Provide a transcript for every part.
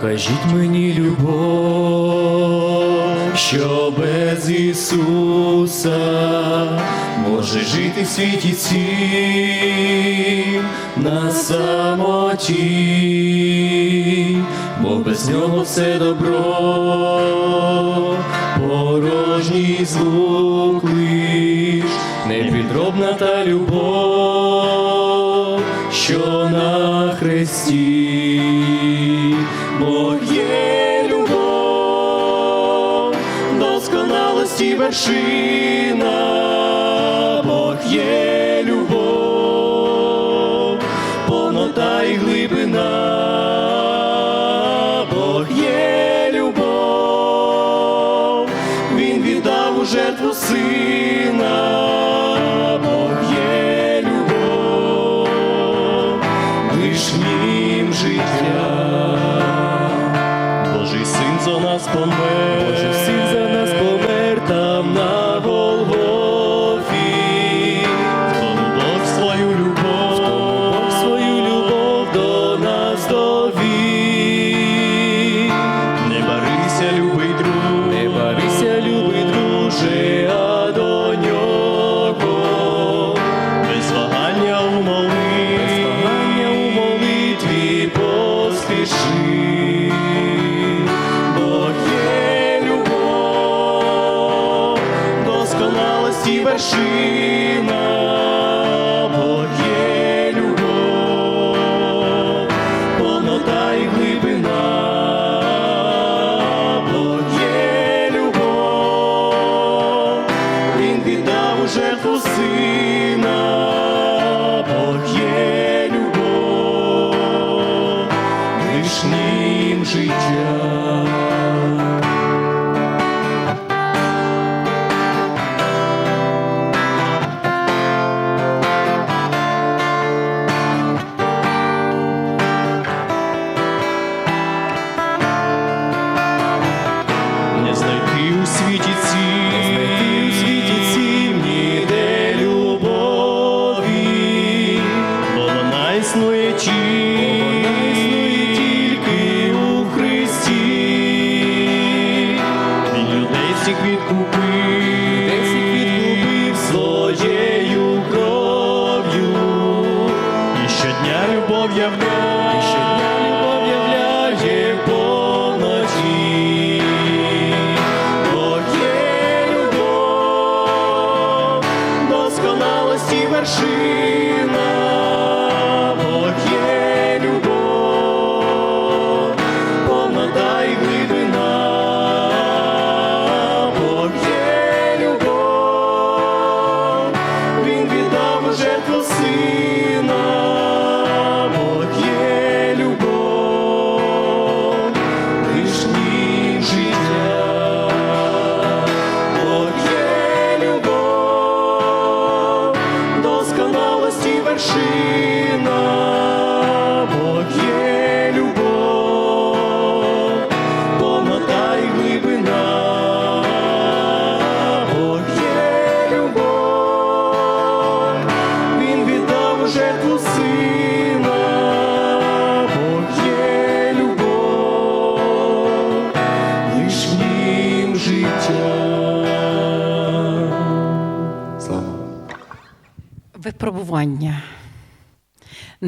Покажіть мені любов, що без Ісуса може жити в світі цім на самоті, бо без нього все добро, порожній звук лиш, непідробна та любов, вершина, Бог є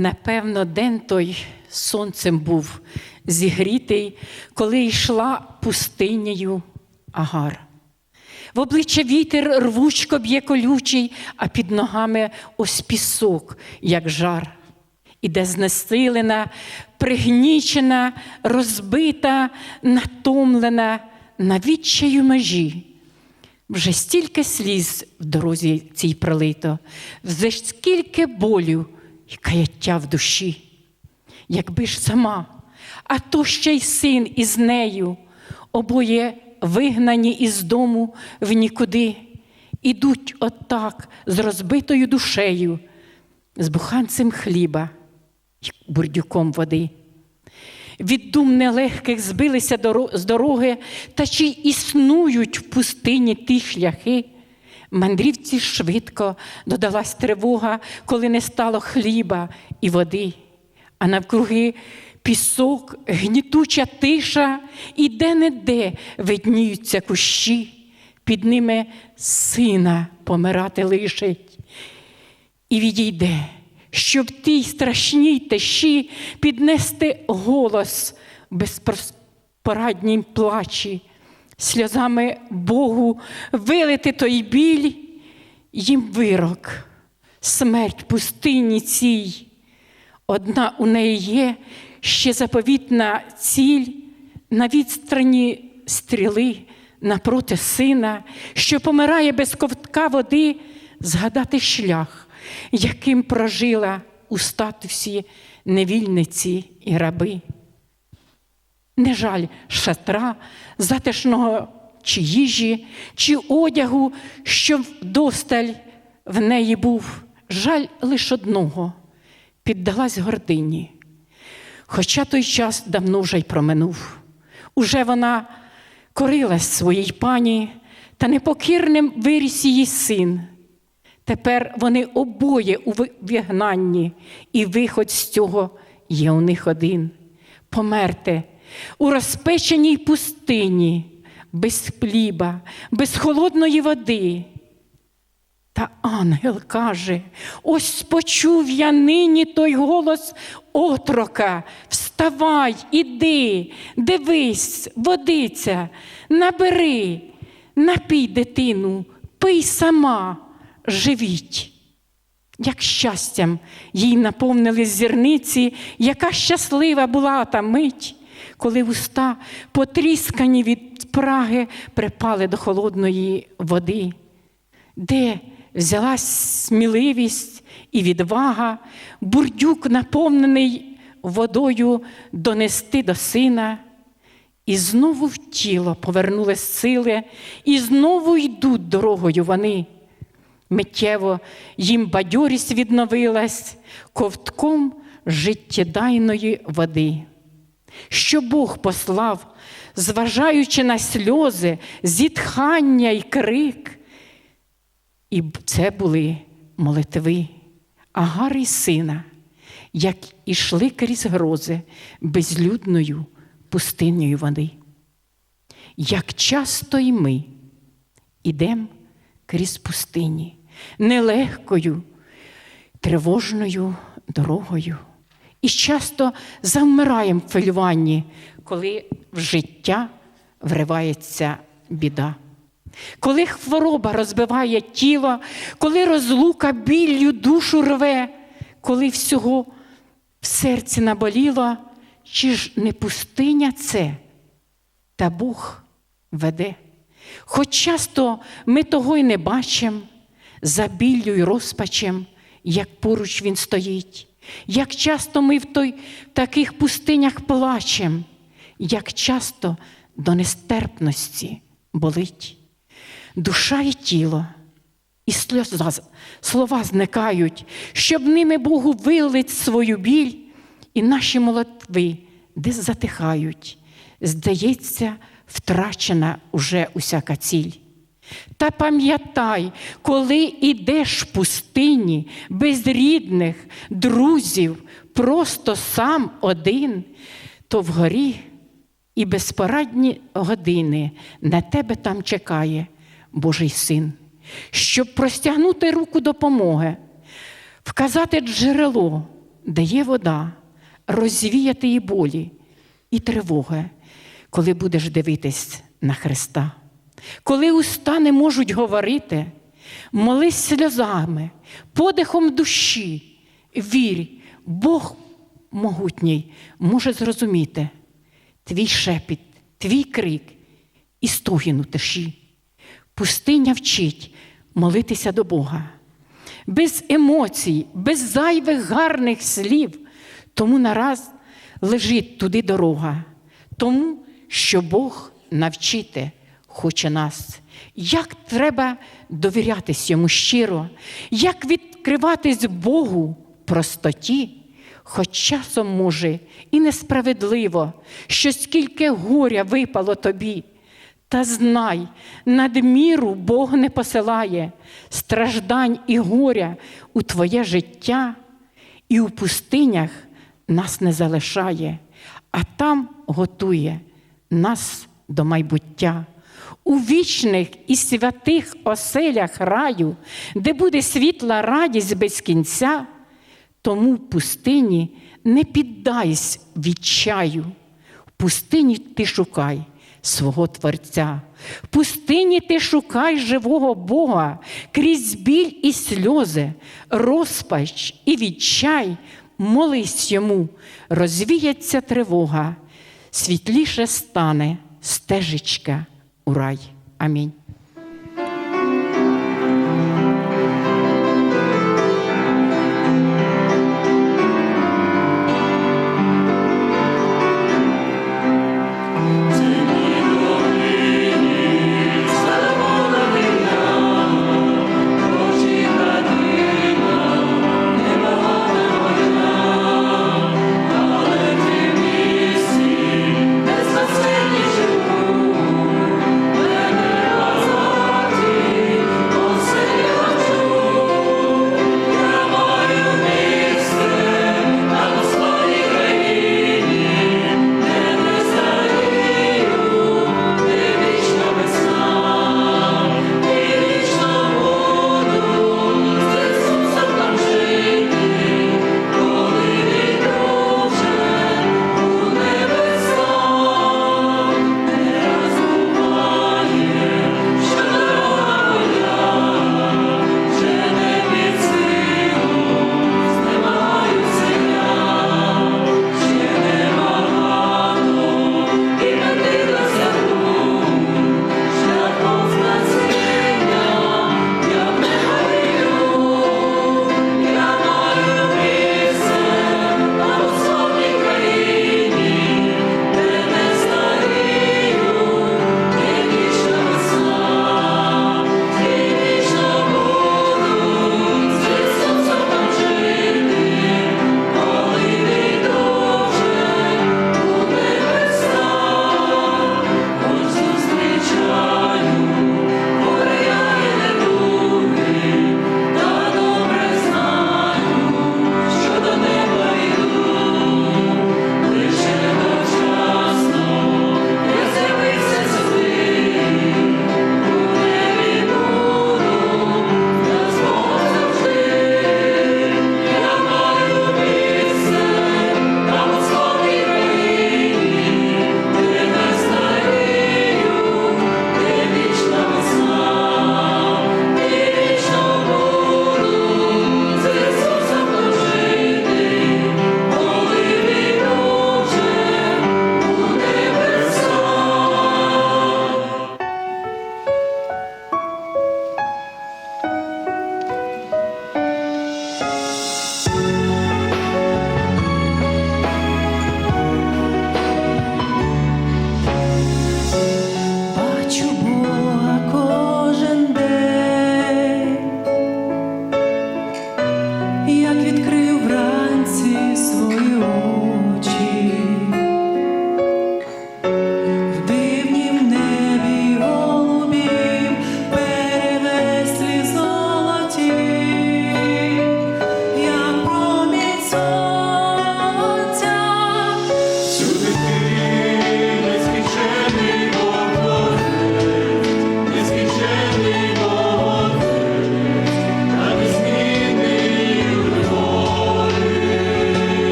Напевно, день той сонцем був зігрітий, коли йшла пустинею Агар. В обличчя вітер рвучко б'є колючий, а під ногами ось пісок, як жар. Іде знесилена, пригнічена, розбита, натомлена на відчаю межі. Вже стільки сліз в дорозі цій пролито, вже скільки болю і каяття в душі. Якби ж сама, а то ще й син із нею, обоє вигнані із дому в нікуди, ідуть отак з розбитою душею, з буханцем хліба й бурдюком води. Від дум нелегких збилися з дороги, та чи існують в пустині ті шляхи? Мандрівці швидко додалась тривога, коли не стало хліба і води, а навкруги пісок, гнітуча тиша, і де-не-де видніються кущі, під ними сина помирати лишить. І відійде, щоб тій страшній тиші піднести голос в безпорадній плачі, сльозами Богу вилити той біль, їм вирок, смерть пустині цій. Одна у неї є ще заповітна ціль на відстані стріли напроти сина, що помирає без ковтка води, згадати шлях, яким прожила у статусі невільниці і раби. Не жаль шатра, затишного чи їжі, чи одягу, що вдосталь в неї був. Жаль лише одного піддалась гордині. Хоча той час давно вже й проминув. Уже вона корилась своїй пані, та непокірним виріс її син. Тепер вони обоє у вигнанні, і виход з цього є у них один померти у розпеченій пустині, без хліба, без холодної води. Та ангел каже: ось почув я нині той голос отрока. Вставай, іди, дивись, водиця, набери, напій дитину, пий сама, живіть. Як щастям їй наповнили зірниці, яка щаслива була та мить, коли уста, потріскані від праги, припали до холодної води. Де взялась сміливість і відвага, бурдюк, наповнений водою, донести до сина, і знову в тіло повернулись сили, і знову йдуть дорогою вони. Миттєво їм бадьорість відновилась ковтком життєдайної води. Що Бог послав, зважаючи на сльози, зітхання й крик. І це були молитви Агар і сина, як ішли крізь грози безлюдною пустинною вони. Як часто й ми ідемо крізь пустині, нелегкою, тривожною дорогою. І часто завмираємо в хвилюванні, коли в життя вривається біда. Коли хвороба розбиває тіло, коли розлука біллю душу рве, коли всього в серці наболіло, чи ж не пустиня це, та Бог веде. Хоч часто ми того й не бачимо, за біллю й розпачем, як поруч він стоїть, як часто ми в той, таких пустинях плачем, як часто до нестерпності болить душа і тіло, і сльоза, слова зникають, щоб ними Богу вилить свою біль, і наші молитви десь затихають. Здається, втрачена уже усяка ціль. Та пам'ятай, коли ідеш в пустині без рідних, друзів, просто сам один, то вгорі і безпорадні години на тебе там чекає. Божий син, щоб простягнути руку допомоги, вказати джерело, де є вода, розвіяти її болі і тривоги, коли будеш дивитись на Христа. Коли уста не можуть говорити, молись сльозами, подихом душі, вірь, Бог могутній може зрозуміти твій шепіт, твій крик і стогін у тиші. Пустиня вчить молитися до Бога. Без емоцій, без зайвих гарних слів. Тому нараз лежить туди дорога, тому що Бог навчити хоче нас. Як треба довірятись йому щиро, як відкриватись Богу простоті, хоч часом, може, і несправедливо, що скільки горя випало тобі. Та знай, надміру Бог не посилає страждань і горя у твоє життя, і у пустинях нас не залишає, а там готує нас до майбуття. У вічних і святих оселях раю, де буде світла радість без кінця, тому в пустині не піддайся відчаю. В пустині ти шукай свого Творця. В пустині ти шукай живого Бога крізь біль і сльози, розпач і відчай. Молись йому, розвіється тривога, світліше стане стежечка у рай. Амінь.